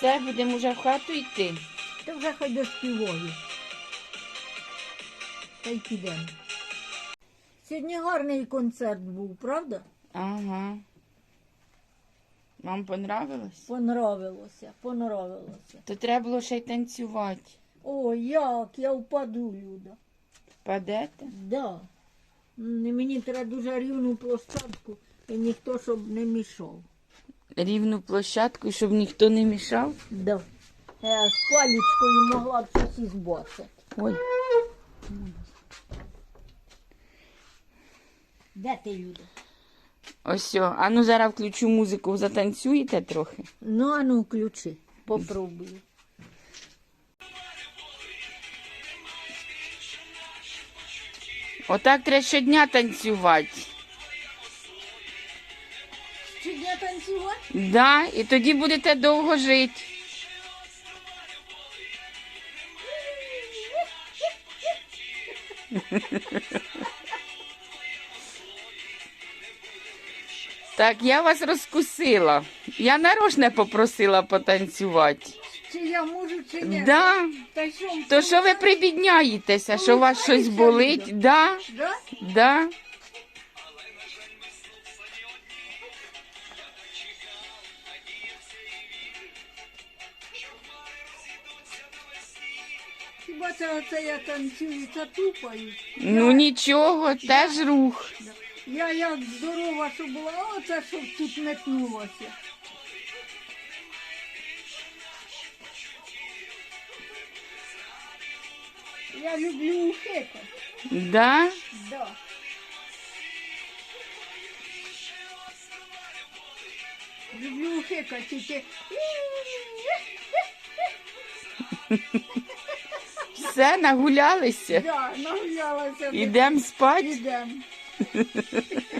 Все, будемо вже в хату йти. Та вже хай доспіваю. Та й підемо. Сьогодні гарний концерт був, правда? Ага. Вам понравилось? Понравилося, понравилося. То треба було ще й танцювати. О, як я впаду, Люда. Падете? Да. М, Мені треба дуже рівну площадку і ніхто щоб не мішав. Рівну площадку, щоб ніхто не мішав. Да. Я з палічкою могла б щось і. Ой, Де ти, Люда? ось. о. А ну зараз включу музику, затанцюєте трохи. Ну, а ну, включи. Попробую. Отак треба щодня танцювати. Чи я танцювати? Да, і тоді будете довго жити. Так, я вас розкусила. Я нарочно попросила потанцювати. Чи я можу, чи ні? Да. Та що, То що ви прибідняєтеся, що у вас щось болить? Да, Да? да. Хіба це оце я танцюю, це тупаю. Ну нічого, теж рух. Я як здорова, що була, а оце що тут метнулося. Я люблю ухекати. Да? Да. Люблю ухекати тільки. Все, нагулялися. Да, нагулялася. Ідемо спати. Ідем.